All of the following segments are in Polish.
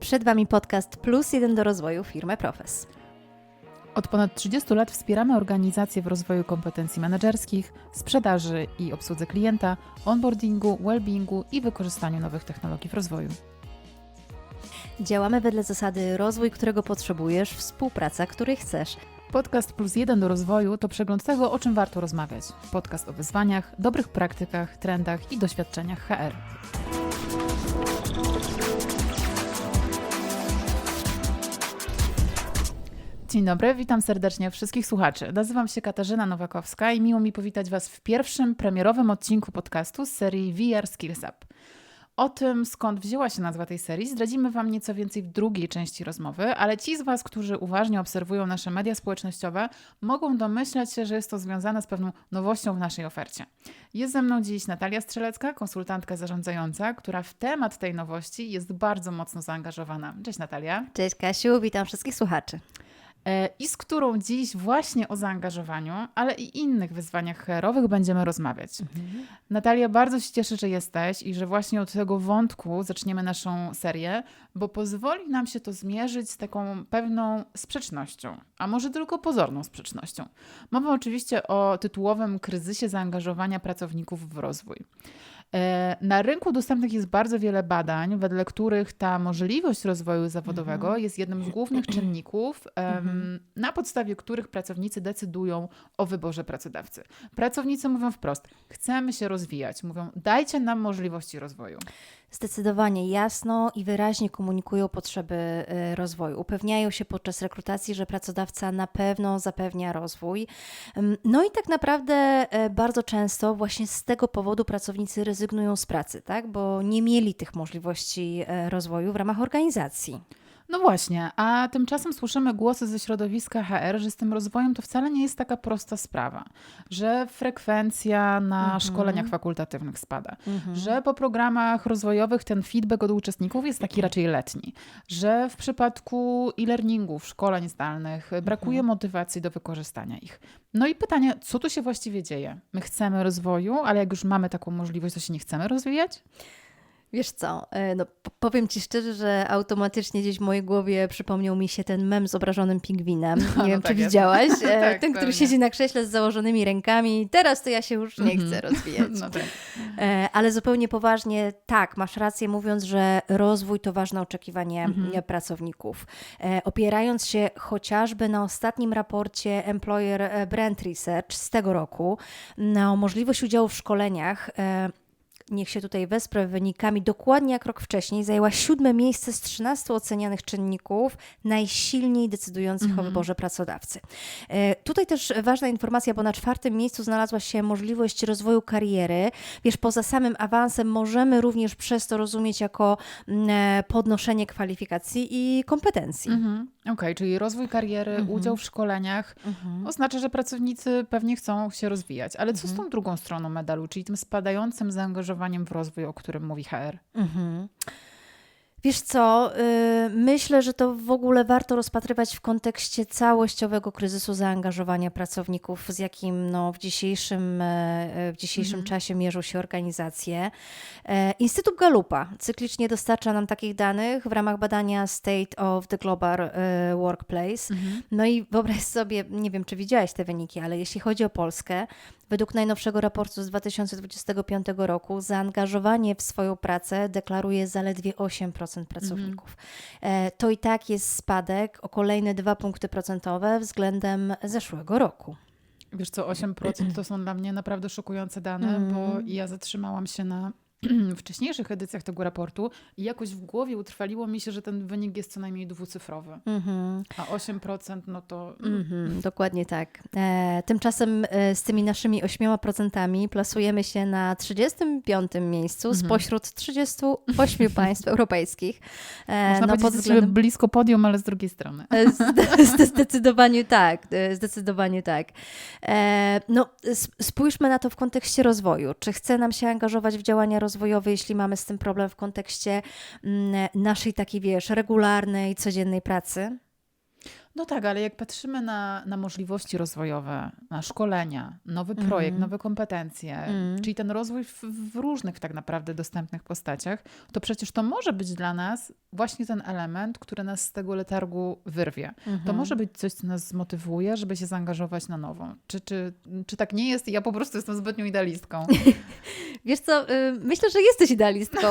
Przed Wami podcast Plus jeden do rozwoju firmy Profes. Od ponad 30 lat wspieramy organizacje w rozwoju kompetencji menedżerskich, sprzedaży i obsłudze klienta, onboardingu, wellbeingu i wykorzystaniu nowych technologii w rozwoju. Działamy wedle zasady rozwój, którego potrzebujesz, współpraca, której chcesz. Podcast Plus jeden do rozwoju to przegląd tego, o czym warto rozmawiać. Podcast o wyzwaniach, dobrych praktykach, trendach i doświadczeniach HR. Dzień dobry, witam serdecznie wszystkich słuchaczy. Nazywam się Katarzyna Nowakowska i miło mi powitać Was w pierwszym premierowym odcinku podcastu z serii VR Skills Up. O tym, skąd wzięła się nazwa tej serii, zdradzimy Wam nieco więcej w drugiej części rozmowy, ale ci z Was, którzy uważnie obserwują nasze media społecznościowe, mogą domyślać się, że jest to związane z pewną nowością w naszej ofercie. Jest ze mną dziś Natalia Strzelecka, konsultantka zarządzająca, która w temat tej nowości jest bardzo mocno zaangażowana. Cześć Natalia. Cześć Kasiu, witam wszystkich słuchaczy. E, i z którą dziś właśnie o zaangażowaniu, ale i innych wyzwaniach HR-owych będziemy rozmawiać. Mhm. Natalia, bardzo się cieszę, że jesteś i że właśnie od tego wątku zaczniemy naszą serię, bo pozwoli nam się to zmierzyć z taką pewną sprzecznością, a może tylko pozorną sprzecznością. Mowa oczywiście o tytułowym kryzysie zaangażowania pracowników w rozwój. E, na rynku dostępnych jest bardzo wiele badań, wedle których ta możliwość rozwoju zawodowego mhm. jest jednym z głównych czynników, mhm. na podstawie których pracownicy decydują o wyborze pracodawcy. Pracownicy mówią wprost: chcemy się rozwijać, mówią, dajcie nam możliwości rozwoju zdecydowanie jasno i wyraźnie komunikują potrzeby y, rozwoju. Upewniają się podczas rekrutacji, że pracodawca na pewno zapewnia rozwój. No i tak naprawdę e, bardzo często właśnie z tego powodu pracownicy rezygnują z pracy, tak? bo nie mieli tych możliwości e, rozwoju w ramach organizacji. No właśnie, a tymczasem słyszymy głosy ze środowiska HR, że z tym rozwojem to wcale nie jest taka prosta sprawa, że frekwencja na mhm. szkoleniach fakultatywnych spada, mhm. że po programach rozwojowych ten feedback od uczestników jest taki raczej letni, że w przypadku e-learningów, szkoleń zdalnych brakuje mhm. motywacji do wykorzystania ich. No i pytanie, co tu się właściwie dzieje? My chcemy rozwoju, ale jak już mamy taką możliwość, to się nie chcemy rozwijać? Wiesz co, e, no, powiem Ci szczerze, że automatycznie gdzieś w mojej głowie przypomniał mi się ten mem z obrażonym pingwinem. Nie no, wiem, tak czy jest. widziałaś. E, tak, ten, który siedzi na krześle z założonymi rękami. Teraz to ja się już nie chcę mhm. rozwijać. No tak. E, ale zupełnie poważnie, tak, masz rację mówiąc, że rozwój to ważne oczekiwanie mhm. pracowników. Opierając się chociażby na ostatnim raporcie Employer Brand Research z tego roku, na możliwość udziału w szkoleniach, niech się tutaj wesprę wynikami, dokładnie jak rok wcześniej zajęła siódme miejsce z 13 ocenianych czynników najsilniej decydujących mm -hmm. o mhm. wyborze pracodawcy. E, tutaj też ważna informacja, bo na czwartym miejscu znalazła się możliwość rozwoju kariery. Wiesz, poza samym awansem możemy również przez to rozumieć jako mm, e, podnoszenie kwalifikacji i kompetencji. Mm -hmm. Okej, okay, czyli rozwój kariery, -hmm. udział w szkoleniach mhm. oznacza, że pracownicy pewnie chcą się rozwijać. Ale co z mhm. tą drugą stroną medalu, czyli tym spadającym zaangażowaniem zaangażowaniem w rozwój, o którym mówi HR. Mhm. Wiesz co, yy, myślę, że to w ogóle warto rozpatrywać w kontekście całościowego kryzysu zaangażowania pracowników, z jakim no, w dzisiejszym, yy, w dzisiejszym mhm. czasie mierzą się organizacje. Yy, Instytut Galupa cyklicznie dostarcza nam takich danych w ramach badania State of the Global y, Workplace. Mhm. No i wyobraź sobie, nie wiem czy widziałeś te wyniki, ale jeśli chodzi o Polskę, Według najnowszego raportu z 2025 roku zaangażowanie w swoją pracę deklaruje zaledwie 8% pracowników. Mhm. To i tak jest spadek o kolejne 2 punkty procentowe względem zeszłego roku. Wiesz co, 8% to są dla mnie naprawdę szokujące dane, mm. bo mhm. ja zatrzymałam się na wcześniejszych edycjach tego raportu i jakoś w głowie utrwaliło mi się, że ten wynik jest co najmniej dwucyfrowy. Mm-hmm. A 8% no to... Mm-hmm, dokładnie tak. E, tymczasem e, z tymi naszymi 8% plasujemy się na 35. miejscu mm-hmm. spośród 38 państw europejskich. E, Można no, pod względem... blisko podium, ale z drugiej strony. E, zdecydowanie tak. E, zdecydowanie tak. No, spójrzmy na to w kontekście rozwoju. Czy chce nam się angażować w działania rozwojowe rozwojowy, jeśli mamy z tym problem w kontekście mm, naszej takiej, wiesz, regularnej, codziennej pracy? No tak, ale jak patrzymy na, na możliwości rozwojowe, na szkolenia, nowy projekt, mm. nowe kompetencje, mm. czyli ten rozwój w, w, różnych tak naprawdę dostępnych postaciach, to przecież to może być dla nas właśnie ten element, który nas z tego letargu wyrwie. Mm -hmm. To mhm. może być coś, co nas zmotywuje, żeby się zaangażować na nową. Czy, czy, czy tak nie jest? Ja po prostu jestem zbytnią idealistką. Wiesz co, y, myślę, że jesteś idealistką.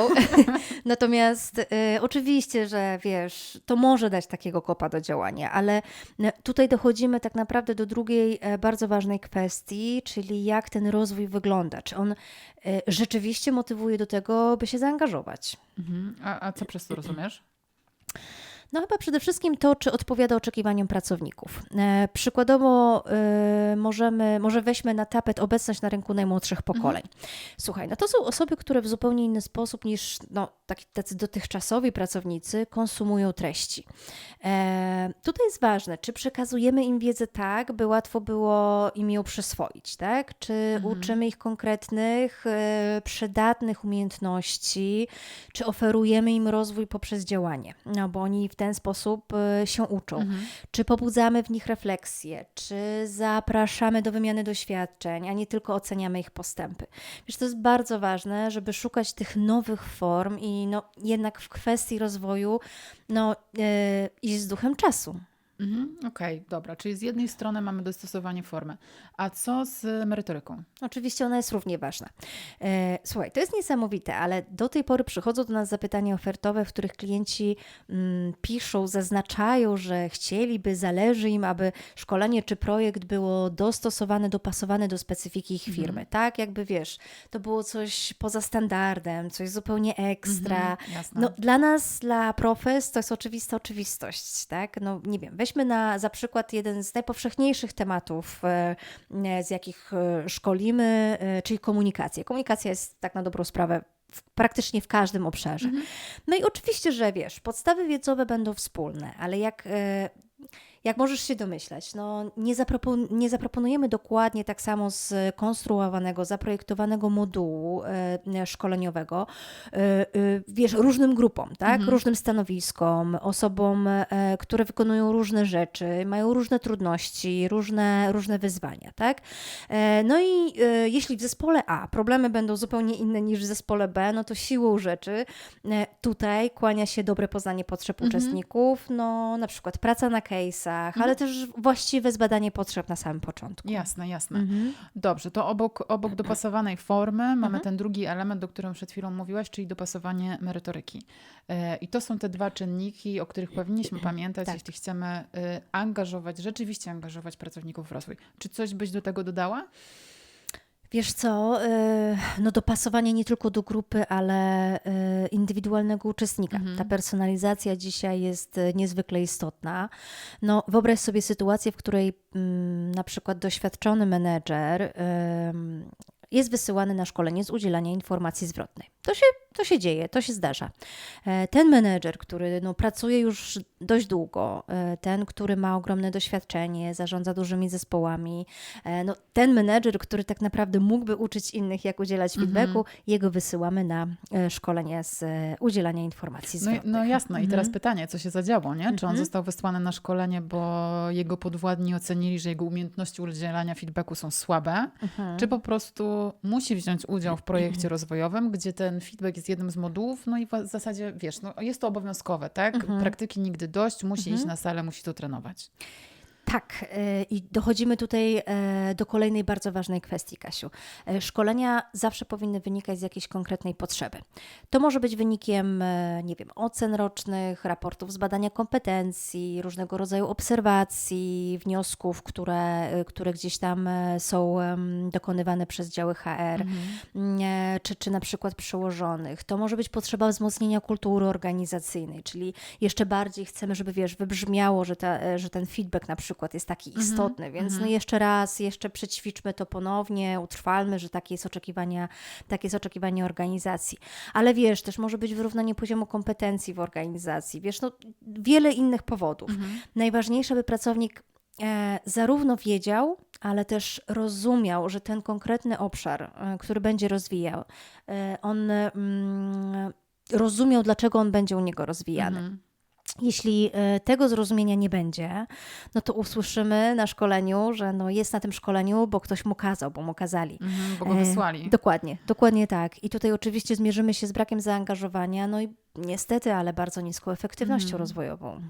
Natomiast y, oczywiście, że wiesz, to może dać takiego kopa do działania, ale y, tutaj dochodzimy tak naprawdę do drugiej e, bardzo ważnej kwestii, czyli jak ten rozwój wygląda. Czy on rzeczywiście motywuje do tego, by się zaangażować. Mhm. A, a co przez to rozumiesz? No chyba przede wszystkim to, czy odpowiada oczekiwaniom pracowników. E, przykładowo e, możemy, może weźmy na tapet obecność na rynku najmłodszych mhm. pokoleń. Mhm. Słuchaj, no to są osoby, które w zupełnie inny sposób niż no, taki, tacy dotychczasowi pracownicy konsumują treści. E, tutaj jest ważne, czy przekazujemy im wiedzę tak, by łatwo było im ją przyswoić, tak? Czy mhm. uczymy ich konkretnych, e, przydatnych umiejętności, czy oferujemy im rozwój poprzez działanie, no bo oni w ten sposób e, się uczą. Mhm. Czy pobudzamy w nich refleksję, czy zapraszamy do wymiany doświadczeń, a nie tylko oceniamy ich postępy. Wiesz, to jest bardzo ważne, żeby szukać tych nowych form i no, jednak w kwestii rozwoju no, yy, iść z duchem czasu. Mhm, Okej, dobra. Czyli z jednej strony mamy dostosowanie formy. A co z merytoryką? Oczywiście ona jest równie ważna. E, słuchaj, to jest niesamowite, ale do tej pory przychodzą do nas zapytania ofertowe, w których klienci mm, piszą, zaznaczają, że chcieliby, zależy im, aby szkolenie czy projekt było dostosowane, dopasowane do specyfiki ich mhm. firmy. Tak, jakby wiesz, to było coś poza standardem, coś zupełnie ekstra. Mhm, no, dla nas, dla profes, to jest oczywista oczywistość, tak? No nie wiem, weźmy na za przykład jeden z najpowszechniejszych tematów, e, e, z jakich e, szkolimy, czyli komunikację. Komunikacja jest tak na dobrą sprawę w, praktycznie w każdym obszarze. Mhm. No i oczywiście, że wiesz, podstawy wiedzowe będą wspólne, ale jak jak możesz się domyślać, no nie, zapropon nie zaproponujemy dokładnie tak samo skonstruowanego, zaprojektowanego modułu e, szkoleniowego, e, e, wiesz, różnym grupom, tak? Mhm. Różnym stanowiskom, osobom, e, które wykonują różne rzeczy, mają różne trudności, różne, różne wyzwania, tak? E, no i e, jeśli w zespole A problemy będą zupełnie inne niż w zespole B, no to siłą rzeczy tutaj kłania się dobre poznanie potrzeb mhm. uczestników, no na przykład praca na case'ach, mhm. ale też właściwe zbadanie potrzeb na samym początku. Jasne, jasne. Mhm. Dobrze, to obok, obok dopasowanej formy mamy mhm. ten drugi element, o którym przed chwilą mówiłaś, czyli dopasowanie merytoryki. E, I to są te dwa czynniki, o których powinniśmy pamiętać, tak. jeśli chcemy e, angażować, rzeczywiście angażować pracowników w rozwój. Czy coś byś do tego dodała? Wiesz co, y, no dopasowanie nie tylko do grupy, ale y, indywidualnego uczestnika. Mhm. Ta personalizacja dzisiaj jest y, niezwykle istotna. No, wyobraź sobie sytuację, w której mm, na przykład doświadczony menedżer jest wysyłany na szkolenie z udzielania informacji zwrotnej. To się, to się dzieje, to się zdarza. E, ten menedżer, który no, pracuje już dość długo, e, ten, który ma ogromne doświadczenie, zarządza dużymi zespołami, e, no, ten menedżer, który tak naprawdę mógłby uczyć innych, jak udzielać mhm. feedbacku, jego wysyłamy na szkolenie z udzielania informacji zwrotnych. No, no jasne. I teraz mhm. pytanie, co się zadziało, nie? Czy on mhm. został wysłany na szkolenie, bo jego podwładni ocenili, że jego umiejętności udzielania feedbacku są słabe, czy po prostu musi wziąć udział w projekcie rozwojowym, gdzie ten feedback jest jednym z modułów, no i w zasadzie, wiesz, no jest to obowiązkowe, tak? Mhm. Praktyki nigdy dość, musi mhm. iść na salę, musi to trenować. Tak, e, i dochodzimy tutaj e, do kolejnej bardzo ważnej kwestii, Kasiu. E, szkolenia zawsze powinny wynikać z jakiejś konkretnej potrzeby. To może być wynikiem, nie wiem, ocen rocznych, raportów z badania kompetencji, różnego rodzaju obserwacji, wniosków, które, które gdzieś tam są dokonywane przez działy HR, mhm. Mm, czy, czy na przykład przełożonych. To może być potrzeba wzmocnienia kultury organizacyjnej, czyli jeszcze bardziej chcemy, żeby wiesz, wybrzmiało, że, ta, że ten feedback na przykład przykład jest taki mm -hmm. istotny, więc mm -hmm. no jeszcze raz, jeszcze przećwiczmy to ponownie, utrwalmy, że takie jest oczekiwania, takie jest oczekiwanie organizacji. Ale wiesz, też może być wyrównanie poziomu kompetencji w organizacji, wiesz, no wiele innych powodów. Mm -hmm. Najważniejsze, by pracownik e, zarówno wiedział, ale też rozumiał, że ten konkretny obszar, e, który będzie rozwijał, e, on mm, rozumiał, dlaczego on będzie u niego rozwijany. Jeśli e, tego zrozumienia nie będzie, no to usłyszymy na szkoleniu, że no jest na tym szkoleniu, bo ktoś mu kazał, bo mu kazali. Mhm, bo go wysłali. E, dokładnie, dokładnie tak. I tutaj oczywiście zmierzymy się z brakiem zaangażowania, no i niestety, ale bardzo niską efektywnością Mhm. rozwojową.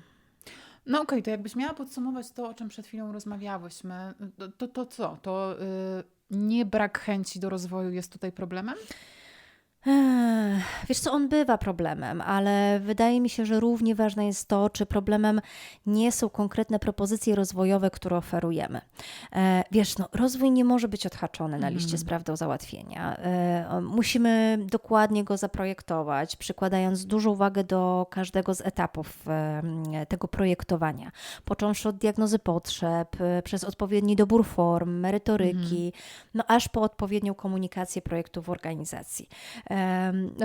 No okej, to jakbyś miała podsumować to, o czym przed chwilą rozmawiałyśmy, to, to, to co? To y, nie brak chęci do rozwoju jest tutaj problemem? Wiesz co, on bywa problemem, ale wydaje mi się, że równie ważne jest to, czy problemem nie są konkretne propozycje rozwojowe, które oferujemy. E, wiesz, no, rozwój nie może być odhaczony na liście spraw do załatwienia. E, musimy dokładnie go zaprojektować, przykładając dużą uwagę do każdego z etapów e, tego projektowania. Począwszy od diagnozy potrzeb, przez odpowiedni dobór form, merytoryki, no aż po odpowiednią komunikację projektu w organizacji.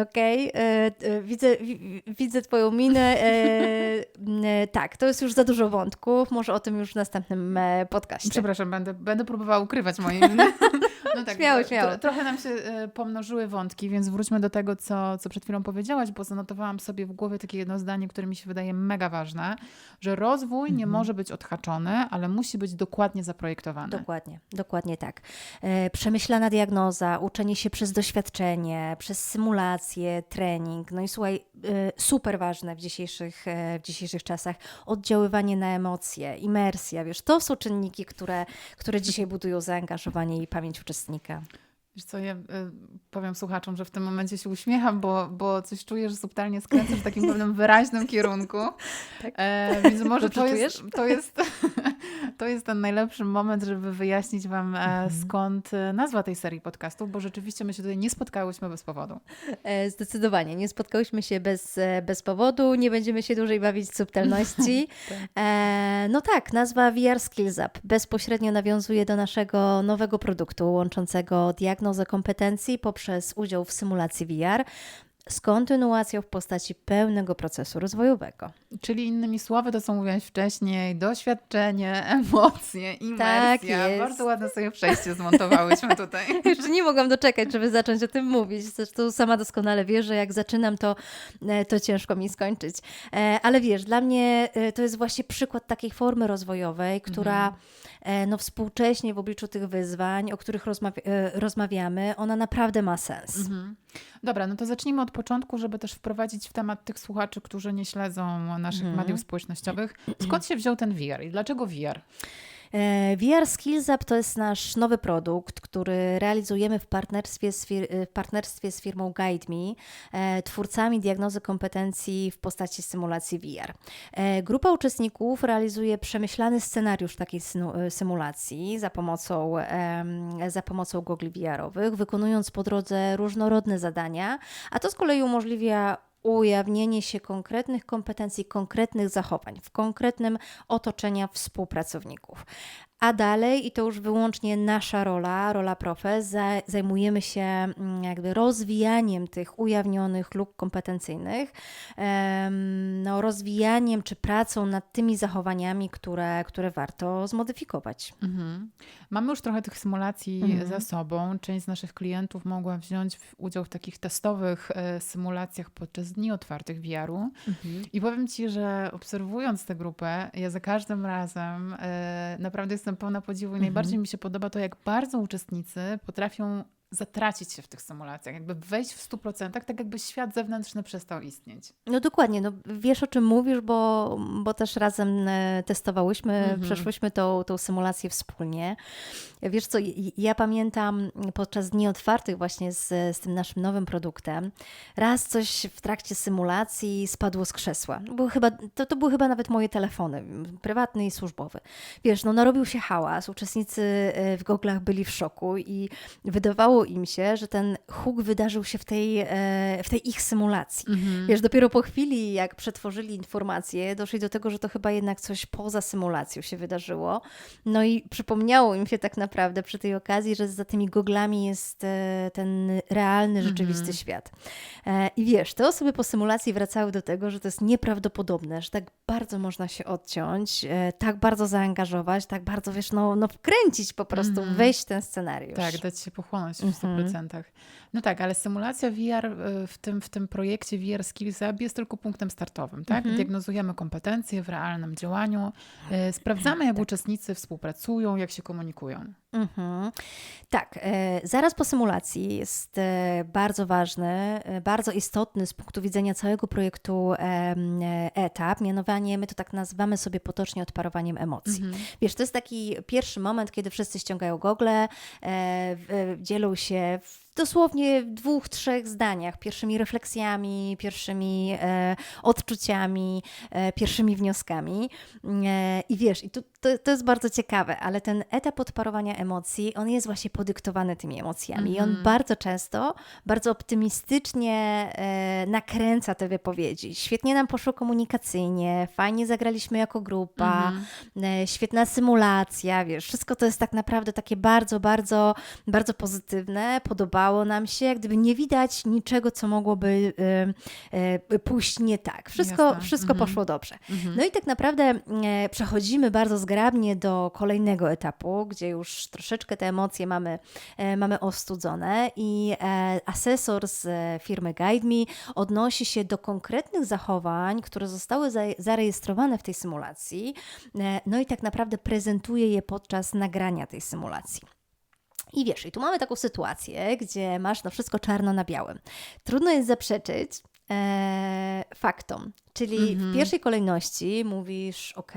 Okej, e, e, widzę, wi, widzę Twoją minę. E, tak, to jest już za dużo wątków. Może o tym już w następnym podcaście. Przepraszam, będę, będę próbowała ukrywać moje miny. No tak, Śmiało, tro- śmiało. trochę nam się e, pomnożyły wątki, więc wróćmy do tego, co, co przed chwilą powiedziałaś, bo zanotowałam sobie w głowie takie jedno zdanie, które mi się wydaje mega ważne, że rozwój nie może być odhaczony, ale musi być dokładnie zaprojektowany. Dokładnie, dokładnie tak. E, przemyślana diagnoza, uczenie się przez doświadczenie, przez symulację, trening. No i słuchaj, e, super ważne w dzisiejszych, e, w dzisiejszych czasach oddziaływanie na emocje, imersja. Wiesz, to są czynniki, które, które dzisiaj budują zaangażowanie i pamięć uczestnika. Wiesz co, ja y, powiem słuchaczom, że w tym momencie się uśmiecham, bo, bo coś czuję, że subtelnie skręcasz w takim pewnym wyraźnym kierunku. Tak. E, więc może Dobrze to jest, to, jest, to jest ten najlepszy moment, żeby wyjaśnić Wam, e, skąd e, nazwa tej serii podcastów, bo rzeczywiście my się tutaj nie spotkałyśmy bez powodu. E, Zdecydowanie. Nie spotkałyśmy się bez, bez powodu, nie będziemy się dłużej bawić w subtelności. e, no tak, nazwa VR Skills Up bezpośrednio nawiązuje do naszego nowego produktu łączącego diagnozę kompetencji poprzez udział w symulacji VR z kontynuacją w postaci pełnego procesu rozwojowego. Czyli innymi słowy, to co mówiłaś wcześniej, doświadczenie, emocje, imersja. Tak jest. Bardzo ładne sobie przejście zmontowałyśmy tutaj. Jeszcze nie mogłam doczekać, żeby zacząć o tym mówić. Zresztą sama doskonale wiesz, że jak zaczynam, to, e, to ciężko mi skończyć. E, Ale wiesz, dla mnie e, to jest właśnie przykład takiej formy rozwojowej, która e, no, współcześnie w obliczu tych wyzwań, o których rozmawia- rozmawiamy, ona naprawdę ma sens. Mhm. Dobra, no to zacznijmy od początku, żeby też wprowadzić w temat tych słuchaczy, którzy nie śledzą naszych Mhm. mediów społecznościowych. Skąd się wziął ten VR i dlaczego VR? E, VR Skills Up to jest nasz nowy produkt, który realizujemy w partnerstwie z, fir- e, w partnerstwie z firmą GuideMe, e, twórcami diagnozy kompetencji w postaci symulacji VR. Grupa uczestników realizuje przemyślany scenariusz takiej symulacji za pomocą, za pomocą gogli VR-owych, wykonując po drodze różnorodne zadania, a to z kolei umożliwia ujawnienie się konkretnych kompetencji, konkretnych zachowań w konkretnym otoczeniu współpracowników. A dalej, i to już wyłącznie nasza rola, rola profe, za, zajmujemy się mm, jakby rozwijaniem tych ujawnionych luk kompetencyjnych, no, rozwijaniem czy pracą nad tymi zachowaniami, które, które warto zmodyfikować. Mhm. Mamy już trochę tych symulacji Mhm. za sobą. Część z naszych klientów mogła wziąć w- udział w takich testowych e, symulacjach podczas dni otwartych VR-u. I powiem Ci, że obserwując tę grupę, ja za każdym razem e, naprawdę jestem pełna podziwu i najbardziej mi się podoba to, jak bardzo uczestnicy potrafią zatracić się w tych symulacjach, jakby wejść w 100%, tak jakby świat zewnętrzny przestał istnieć. No dokładnie, no wiesz o czym mówisz, bo, bo też razem e, testowałyśmy, Mhm. przeszłyśmy tą, tą symulację wspólnie. Wiesz co, ja pamiętam podczas dni otwartych właśnie z, z tym naszym nowym produktem, raz coś w trakcie symulacji spadło z krzesła. Było chyba, to, to były chyba nawet moje telefony, prywatny i służbowy. Wiesz, no narobił się hałas, uczestnicy e, w goglach byli w szoku i wydawało im się, że ten huk wydarzył się w tej, e, w tej ich symulacji. Wiesz, dopiero po chwili, jak przetworzyli informacje, doszli do tego, że to chyba jednak coś poza symulacją się wydarzyło. No i przypomniało im się tak naprawdę przy tej okazji, że za tymi goglami jest e, ten realny, rzeczywisty świat. E, I wiesz, te osoby po symulacji wracały do tego, że to jest nieprawdopodobne, że tak bardzo można się odciąć, tak bardzo zaangażować, tak bardzo, wiesz, no, no wkręcić po prostu, wejść w ten scenariusz. Tak, dać się pochłonąć w w 100%. No tak, ale symulacja VR y, w tym, w tym projekcie VR Skills Hub jest tylko punktem startowym, tak? Diagnozujemy kompetencje w realnym działaniu, y, sprawdzamy, jak uczestnicy współpracują, jak się komunikują. Mhm. Tak, e, zaraz po symulacji jest e, bardzo ważny, e, bardzo istotny z punktu widzenia całego projektu e, e, etap, mianowanie my to tak nazywamy sobie potocznie odparowaniem emocji. Wiesz, to jest taki pierwszy moment, kiedy wszyscy ściągają gogle, e, dzielą się w dosłownie w dwóch, trzech zdaniach, pierwszymi refleksjami, pierwszymi e, odczuciami, e, pierwszymi wnioskami. E, I wiesz, i tu, to, to jest bardzo ciekawe, ale ten etap odparowania emocji, on jest właśnie podyktowany tymi emocjami. I on bardzo często, bardzo optymistycznie e, nakręca te wypowiedzi. Świetnie nam poszło komunikacyjnie, fajnie zagraliśmy jako grupa, e, świetna symulacja, wiesz, wszystko to jest tak naprawdę takie bardzo, bardzo, bardzo pozytywne, podobało nam się, jak gdyby nie widać niczego, co mogłoby e, e, pójść nie tak. Wszystko, Jasne. wszystko Mhm. poszło dobrze. No i tak naprawdę e, przechodzimy bardzo zgrabnie do kolejnego etapu, gdzie już troszeczkę te emocje mamy, e, mamy ostudzone i e, asesor z firmy Guide Me odnosi się do konkretnych zachowań, które zostały za, zarejestrowane w tej symulacji, no i tak naprawdę prezentuje je podczas nagrania tej symulacji. I wiesz, i tu mamy taką sytuację, gdzie masz no wszystko czarno na białym. Trudno jest zaprzeczyć e, faktom. Czyli w pierwszej kolejności mówisz, ok,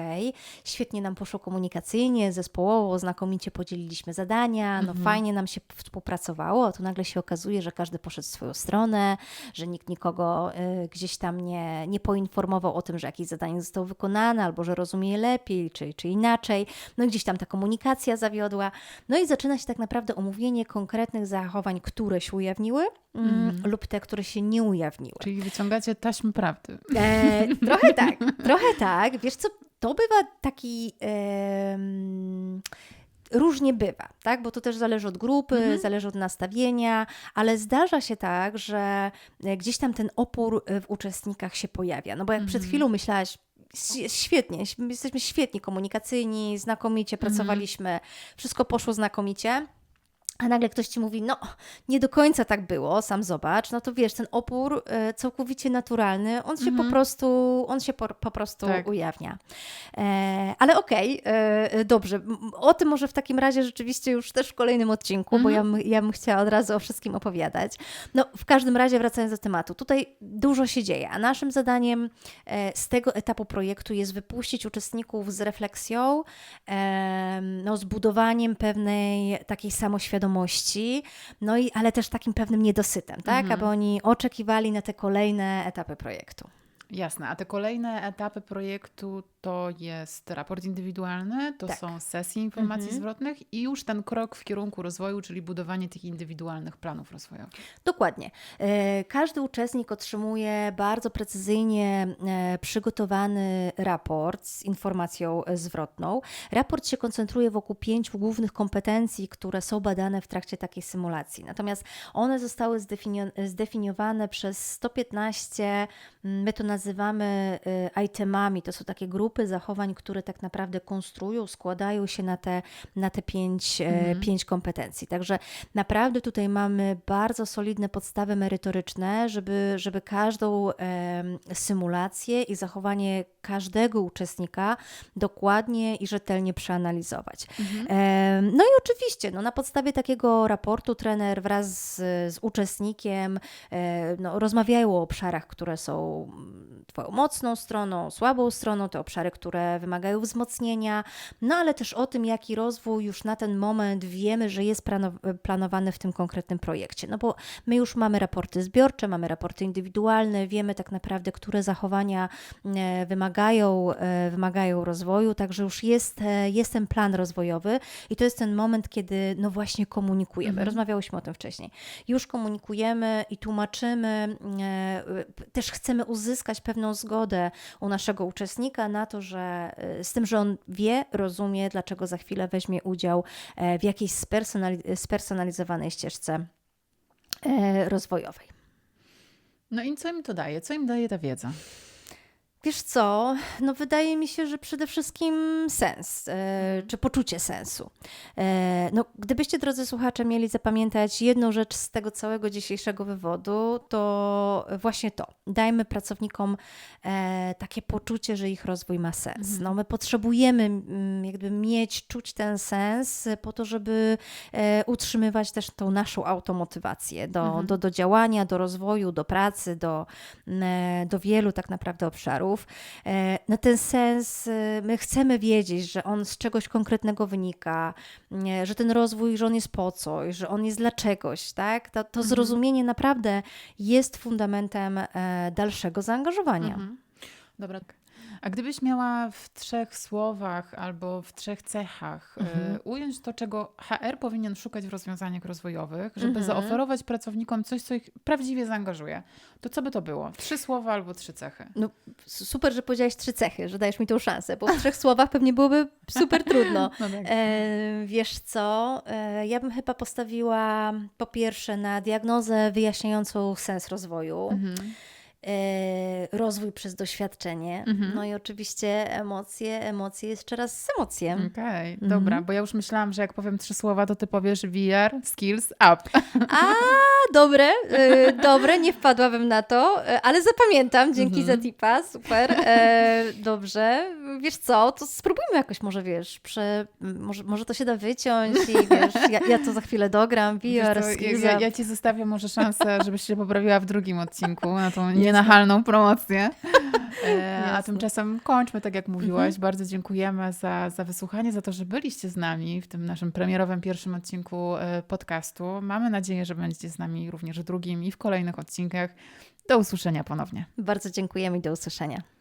świetnie nam poszło komunikacyjnie, zespołowo, znakomicie podzieliliśmy zadania, no fajnie nam się współpracowało, a tu nagle się okazuje, że każdy poszedł w swoją stronę, że nikt nikogo y, gdzieś tam nie, nie poinformował o tym, że jakieś zadanie zostało wykonane, albo że rozumie je lepiej, czy, czy inaczej. No gdzieś tam ta komunikacja zawiodła. No i zaczyna się tak naprawdę omówienie konkretnych zachowań, które się ujawniły mm, lub te, które się nie ujawniły. Czyli wyciągacie taśmy prawdy. E, trochę tak, trochę tak. Wiesz co, to bywa taki... em, Różnie bywa, tak? Bo to też zależy od grupy, zależy od nastawienia, ale zdarza się tak, że e, gdzieś tam ten opór e, w uczestnikach się pojawia. No bo jak przed chwilą myślałaś, "S- świetnie, jesteśmy świetni komunikacyjni, znakomicie pracowaliśmy, wszystko poszło znakomicie. A nagle ktoś ci mówi, no nie do końca tak było, sam zobacz, no to wiesz, ten opór e, całkowicie naturalny, on się po prostu, on się po, po prostu Tak. ujawnia. E, ale okej, e, dobrze, o tym może w takim razie rzeczywiście już też w kolejnym odcinku, bo ja, bym- ja bym chciała od razu o wszystkim opowiadać. No w każdym razie wracając do tematu, tutaj dużo się dzieje, a naszym zadaniem e, z tego etapu projektu jest wypuścić uczestników z refleksją, em, no, z budowaniem pewnej takiej samoświadomości, no i ale też takim pewnym niedosytem, tak? Aby oni oczekiwali na te kolejne etapy projektu. Jasne, a te kolejne etapy projektu to jest raport indywidualny, to Tak. są sesje informacji zwrotnych i już ten krok w kierunku rozwoju, czyli budowanie tych indywidualnych planów rozwojowych. Dokładnie. E, Każdy uczestnik otrzymuje bardzo precyzyjnie e, przygotowany raport z informacją e, zwrotną. Raport się koncentruje wokół pięciu głównych kompetencji, które są badane w trakcie takiej symulacji. Natomiast one zostały zdefinio- zdefiniowane przez 115, mm, my to nazywamy itemami, to są takie grupy zachowań, które tak naprawdę konstruują, składają się na te, na te pięć, e, pięć kompetencji. Także naprawdę tutaj mamy bardzo solidne podstawy merytoryczne, żeby, żeby każdą em, symulację i zachowanie każdego uczestnika dokładnie i rzetelnie przeanalizować. Em, no i oczywiście, no, na podstawie takiego raportu trener wraz z, z uczestnikiem e, no, rozmawiają o obszarach, które są mm, Twoją mocną stroną, słabą stroną, te obszary, które wymagają wzmocnienia, no ale też o tym, jaki rozwój już na ten moment wiemy, że jest plano- planowany w tym konkretnym projekcie. No bo my już mamy raporty zbiorcze, mamy raporty indywidualne, wiemy tak naprawdę, które zachowania e, wymagają, e, wymagają rozwoju, także już jest, e, jest ten plan rozwojowy i to jest ten moment, kiedy no właśnie komunikujemy. Rozmawiałyśmy o tym wcześniej. Już komunikujemy i tłumaczymy, też chcemy uzyskać pewną zgodę u naszego uczestnika na to, że e, z tym, że on wie, rozumie, dlaczego za chwilę weźmie udział e, w jakiejś spersonali- spersonalizowanej ścieżce e, rozwojowej. No i co im to daje? Co im daje ta wiedza? Wiesz co, no wydaje mi się, że przede wszystkim sens, e, czy poczucie sensu. E, no, gdybyście, drodzy słuchacze, mieli zapamiętać jedną rzecz z tego całego dzisiejszego wywodu, to właśnie to. Dajmy pracownikom e, takie poczucie, że ich rozwój ma sens. Mhm. No, my potrzebujemy jakby mieć, czuć ten sens po to, żeby e, utrzymywać też tą naszą automotywację do, Mhm. do, do działania, do rozwoju, do pracy, do, e, do wielu tak naprawdę obszarów. E, No ten sens, e, my chcemy wiedzieć, że on z czegoś konkretnego wynika, e, że ten rozwój, że on jest po coś, że on jest dla czegoś, tak? To, to Mhm. zrozumienie naprawdę jest fundamentem dalszego zaangażowania. Mhm. Dobra. A gdybyś miała w trzech słowach albo w trzech cechach Mhm. e, ująć to, czego HR powinien szukać w rozwiązaniach rozwojowych, żeby Mhm. zaoferować pracownikom coś, co ich prawdziwie zaangażuje, to co by to było? Trzy słowa albo trzy cechy. S- Super, że powiedziałaś trzy cechy, że dajesz mi tą szansę, bo w trzech słowach pewnie byłoby super trudno. No tak. E, wiesz co, e, ja bym chyba postawiła po pierwsze na diagnozę wyjaśniającą sens rozwoju, Mhm. E, rozwój przez doświadczenie, Mhm. no i oczywiście emocje, emocje jeszcze raz z emocjem. Okej, Mhm. dobra, bo ja już myślałam, że jak powiem trzy słowa, to ty powiesz VR, skills, up. A, dobre, e, dobre, nie wpadłabym na to, e, ale zapamiętam, dzięki Mhm. za tipa, super, e, dobrze. Wiesz co, to spróbujmy jakoś może, wiesz, prze, może, może to się da wyciąć i wiesz, ja, ja to za chwilę dogram, VR, skills ja, up. ja ci zostawię może szansę, żebyś się poprawiła w drugim odcinku na tą nienachalną promocję. E, a tymczasem kończmy, tak jak mówiłaś. Mhm. Bardzo dziękujemy za, za wysłuchanie, za to, że byliście z nami w tym naszym premierowym pierwszym odcinku e, podcastu. Mamy nadzieję, że będziecie z nami również w drugim i w kolejnych odcinkach. Do usłyszenia ponownie. Bardzo dziękujemy i do usłyszenia.